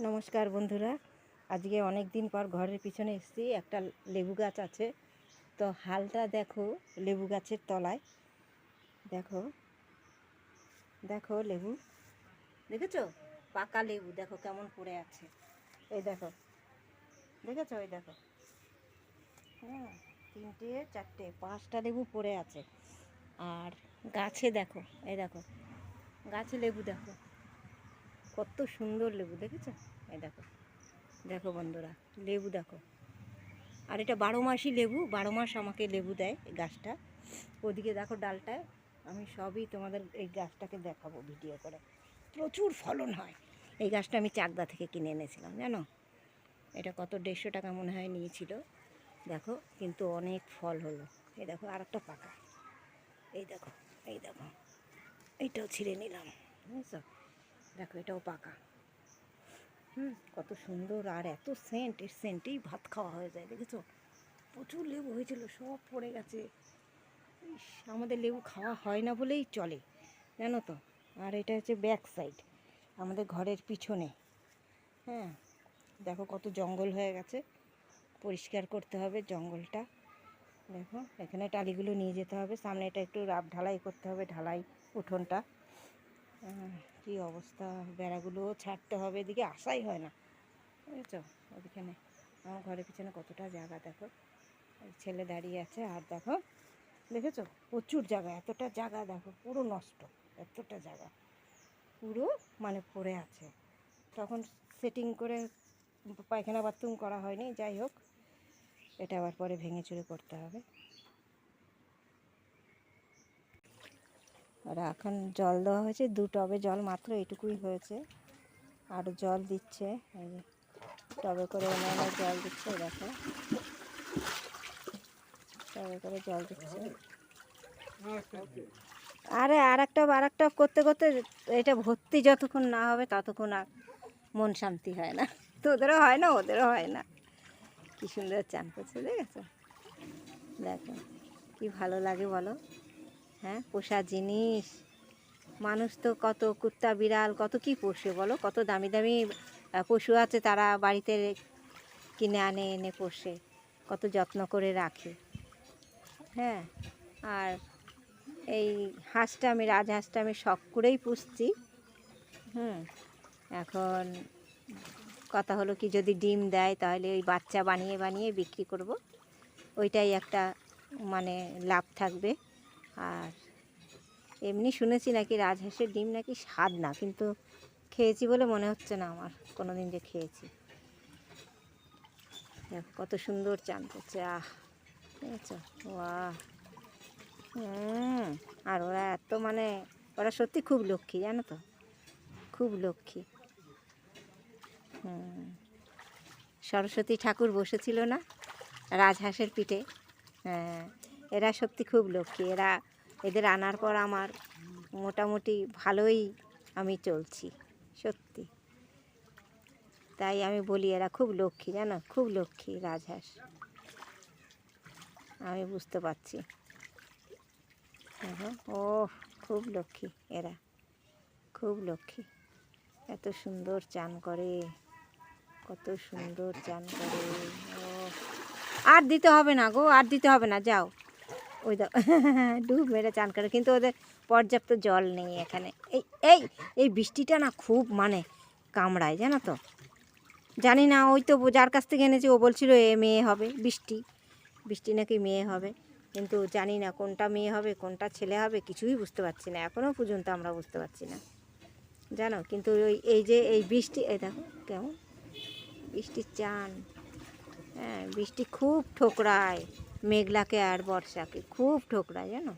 নমস্কার বন্ধুরা। আজকে অনেক দিন পর ঘরের পিছনে এসেছি, একটা লেবু গাছ আছে। তো হালটা দেখো, লেবু গাছের তলায়। দেখো দেখো লেবু। দেখেছ? পাকা লেবু, দেখো কেমন পড়ে আছে। এই দেখো। দেখেছ? ওই দেখো। হ্যাঁ তিনটে, চারটে, পাঁচটা লেবু পড়ে আছে। আর গাছে দেখো, এই দেখো। গাছে লেবু দেখো। কত সুন্দর লেবু, দেখেছ? এই দেখো দেখো বন্ধুরা, লেবু দেখো। আর এটা বারো মাসই লেবু, বারো মাস আমাকে লেবু দেয় গাছটা। ওদিকে দেখো ডালটায় আমি সবই তোমাদের এই গাছটাকে দেখাবো ভিডিও করে। প্রচুর ফলন হয়। এই গাছটা আমি চাকদা থেকে কিনে এনেছিলাম, জানো? এটা কত, দেড়শো টাকা মনে হয় নিয়েছিল। দেখো, কিন্তু অনেক ফল হলো। এই দেখো, আর একটা পাকা। এই দেখো এই দেখো, এইটাও ছিঁড়ে নিলাম, বুঝেছ? দেখো এটাও পাকা। হুম কত সুন্দর আর এত সেন্ট এর সেন্টেই ভাত খাওয়া হয়ে যায় দেখেছ? প্রচুর লেবু হয়েছিল সব পড়ে গেছে। ইস, আমাদের লেবু খাওয়া হয় না বলেই চলে জানো তো? আর এটা হচ্ছে ব্যাক সাইড আমাদের ঘরের পিছনে। হ্যাঁ দেখো কত জঙ্গল হয়ে গেছে পরিষ্কার করতে হবে জঙ্গলটা। দেখো এখানে টালিগুলো নিয়ে যেতে হবে সামনে এটা একটু রাব ঢালাই করতে হবে ঢালাই উঠোনটা। কি অবস্থা? বেড়াগুলোও ছাড়তে হবে, এদিকে আসাই হয় না। বুঝেছ? ওদিখানে আমার ঘরের পিছনে কতটা জায়গা, দেখো। ছেলে দাঁড়িয়ে আছে, আর দেখো, দেখেছ? প্রচুর জায়গা, এতটা জায়গা, দেখো, পুরো নষ্ট, এতটা জায়গা। পুরো মানে পড়ে আছে। তখন সেটিং করে পায়খানা বাথরুম করা হয়নি, যাই হোক। এটা আবার পরে ভেঙে চুরে করতে হবে। আর এখন জল দেওয়া হয়েছে, দু টবে জল মাত্র এটুকুই হয়েছে। আর জল দিচ্ছে, এই টবে করে এনে জল দিচ্ছে দেখো। টবে করে জল দিচ্ছে। আরে আর একটা আর একটা করতে করতে এটা ভর্তি যতক্ষণ না হবে ততক্ষণ আর মন শান্তি হয় না। তোদেরও হয় না, ওদেরও হয় না। কি সুন্দর চান করছে, দেখেছ? দেখো, কি ভালো লাগে বলো। হ্যাঁ পোষা জিনিস। মানুষ তো কত কুত্তা বিড়াল, কত কি পোষে বলো? কত দামি দামি পশু আছে তারা বাড়িতে কিনে আনে, এনে পোষে। কত যত্ন করে রাখে। হ্যাঁ আর এই হাঁসটা আমি রাজহাঁসটা আমি শখ করেই পুষছি। হুম, এখন কথা হলো কি, যদি ডিম দেয় তাহলে ওই বাচ্চা বানিয়ে বানিয়ে বিক্রি করব। ওইটাই একটা মানে লাভ থাকবে। আর এমনি শুনেছি নাকি রাজহাঁসের ডিম নাকি স্বাদ না, কিন্তু খেয়েছি বলে মনে হচ্ছে না আমার কোনো দিন যে খেয়েছি। কত সুন্দর চান করছে, আহ, দেখেছ? বাহ হুম, আর ওরা এত মানে ওরা সত্যি খুব লক্ষ্মী, জানো তো? খুব লক্ষ্মী। হুম, সরস্বতী ঠাকুর বসেছিল না রাজহাঁসের পিঠে? হ্যাঁ এরা সত্যি খুব লক্ষ্মী। এরা এদের আনার পর আমার মোটামুটি ভালোই আমি চলছি, সত্যি। তাই আমি বলি এরা খুব লক্ষ্মী, জানো? খুব লক্ষ্মী রাজহাঁস। আমি বুঝতে পারছি। ও খুব লক্ষ্মী এরা। খুব লক্ষ্মী। এত সুন্দর চান করে। কত সুন্দর চান করে। ও আর দিতে হবে না গো, আর দিতে হবে না, যাও। ওই দাও ডুব মেরে চান করে, কিন্তু ওদের পর্যাপ্ত জল নেই এখানে। এই এই এই বৃষ্টিটা না খুব মানে কামড়ায়, জানো তো? জানি না, ওই তো যার কাছ থেকে এনেছি, ও বলছিল এ মেয়ে হবে, বৃষ্টি। বৃষ্টি নাকি মেয়ে হবে, কিন্তু জানি না কোনটা মেয়ে হবে, কোনটা ছেলে হবে, কিছুই বুঝতে পারছি না। এখনও পর্যন্ত আমরা বুঝতে পারছি না, জানো? কিন্তু ওই, এই যে এই বৃষ্টি, এই দেখো কেমন বৃষ্টির চান। হ্যাঁ বৃষ্টি খুব ঠোকরায়। মেঘলাকে আর বর্ষাকে খুব ঠোকরায়, জানো?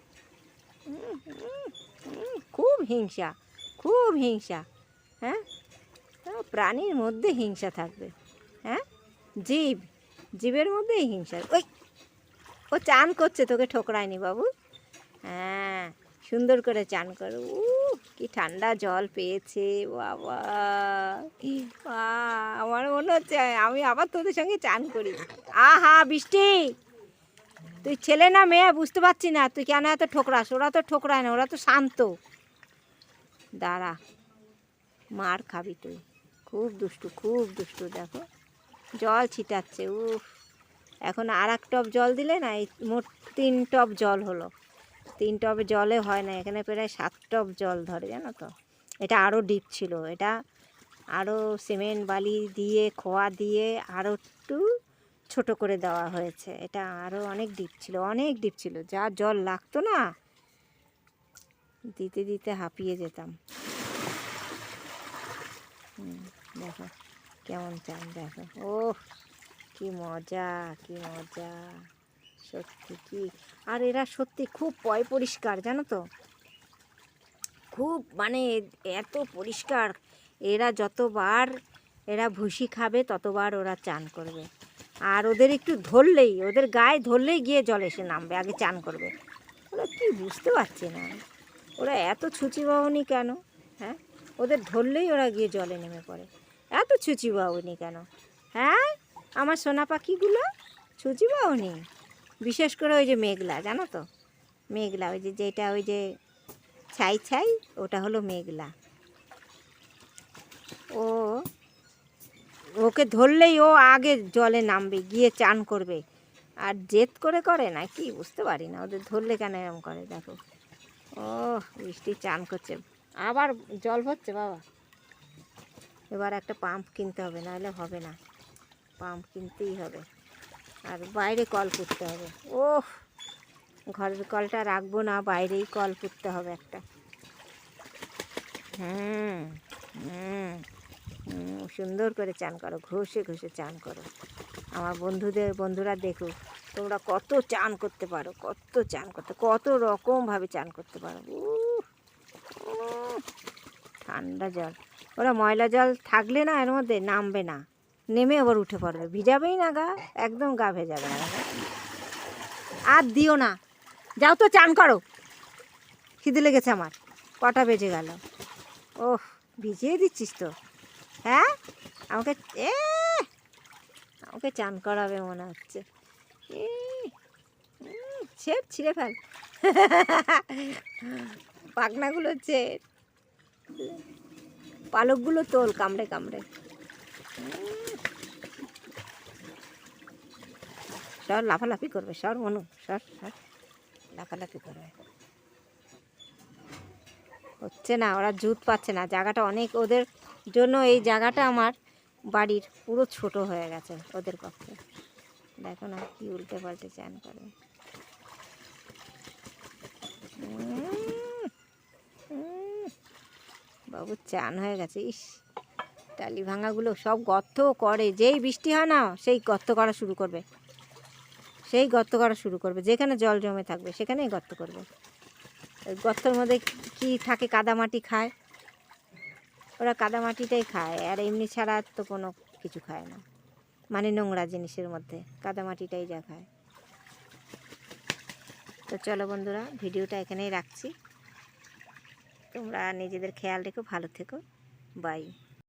খুব হিংসা খুব হিংসা হ্যাঁ? প্রাণীর মধ্যে হিংসা থাকবে হ্যাঁ? জীব, জীবের মধ্যেই হিংসা। ওই, ও চান করছে তোকে ঠোকরায়নি বাবু? হ্যাঁ সুন্দর করে চান করো। উ কি ঠান্ডা জল পেয়েছে, বাবা। আমার মনে হচ্ছে আমি আবার তোদের সঙ্গে চান করি। আহা, বৃষ্টি! তুই ছেলে না মেয়ে, বুঝতে পারছি না। তুই কেন এত ঠোকরাস? ওরা তো ঠোকরায় না, ওরা তো শান্ত। দাঁড়া, মার খাবি তুই। খুব দুষ্টু খুব দুষ্টু, দেখো। জল ছিটাচ্ছে, উফ। এখন আর এক টব জল দিলে না, এই মোট তিন টব জল হলো। তিন টবে জলে হয় না, এখানে প্রায় সাত টব জল ধরে, জানো তো। এটা আরও ডিপ ছিল, এটা আরও সিমেন্ট বালি দিয়ে, খোয়া দিয়ে আরও একটু ছোট করে দেওয়া হয়েছে। এটা আরও অনেক ডিপ ছিল, অনেক ডিপ ছিল। যা জল লাগতো না, দিতে দিতে হাঁপিয়ে যেতাম। দেখো কেমন চান, দেখো। ও কি মজা কি মজা। সত্যি কি? আর এরা সত্যি খুব পয় পরিষ্কার, জানো তো? খুব মানে এত পরিষ্কার। এরা যতবার এরা ভুসি খাবে, ততবার ওরা চান করবে। আর ওদের একটু ধরলেই, ওদের গায়ে ধরলেই গিয়ে জল এসে নামবে, আগে চান করবে। ওরা কি বুঝতে পারছে না। ওরা এত ছুচি বাহনি কেন? হ্যাঁ? ওদের ধরলেই ওরা গিয়ে জলে নেমে পড়ে। এত ছুচি বাহনি কেন? হ্যাঁ? আমার সোনা পাখিগুলো ছুচি বাহনি বিশেষ করে ওই যে মেঘলা, জানো তো? মেঘলা, ওই যে যেটা ওই যে ছাই ছাই, ওটা হলো মেঘলা। ও ওকে ধরলেই ও আগে জলে নামবে, গিয়ে চান করবে। আর জেদ করে করে না, কি বুঝতে পারি না, ওদের ধরলে কেন এরম করে, দেখো। ও বৃষ্টি চান করছে। আবার জল ভরছে, বাবা। এবার একটা পাম্প কিনতে হবে, নাহলে হবে না। পাম্প কিনতেই হবে। আর বাইরে কল করতে হবে। ও ঘরের কলটা রাখব না, বাইরেই কল করতে হবে একটা। হুম হুম। সুন্দর করে চান করো, ঘষে ঘষে চান করো। আমার বন্ধুদের, বন্ধুরা দেখুক তোমরা কত চান করতে পারো, কত চান করতে, কত রকমভাবে চান করতে পারো। ঠান্ডা জল। ওরা ময়লা জল থাকলে না এর মধ্যে নামবে না। নেমে আবার উঠে পড়বে। ভিজাবেই না গা, একদম গা ভেজাবে না। আর দিও না। যাও তো চান করো। খিদে লেগেছে আমার। কটা বেজে গেল। ওহ, ভিজিয়ে দিচ্ছিস তো। হ্যাঁ? আমাকে, এ! আমাকে চান করাবে মনে হচ্ছে। ছেড় ছিঁড়ে ফেল। পাখনাগুলো ছেড় পালকগুলো তোল, কামড়ে কামড়ে। সর, লাফালাফি করবে, সর, মনু, সর সর, লাফালাফি করবে। হচ্ছে না, ওরা জুত পাচ্ছে না। জায়গাটা অনেক, ওদের জন্য এই জায়গাটা আমার বাড়ির পুরো ছোট হয়ে গেছে ওদের পক্ষে। দেখো না কি উল্টে পাল্টে চান করে। বাবু চান হয়ে গেছে, ইস, টালি ভাঙাগুলো সব গর্ত করে, যেই বৃষ্টি হয় না, সেই গর্ত করা শুরু করবে। সেই গর্ত করা শুরু করবে, যেখানে জল জমে থাকবে, সেখানেই গর্ত করবে। গর্তের মধ্যে কি থাকে কাদামাটি খায়? ওরা কাদামাটিটাই খায়, আর এমনি ছাড়া তো কোনো কিছু খায় না। মানে নোংরা জিনিসের মধ্যে, কাদামাটিটাই যা খায়। তো চলো বন্ধুরা, ভিডিওটা এখানেই রাখছি। তোমরা নিজেদের খেয়াল রেখো, ভালো থেকো। বাই।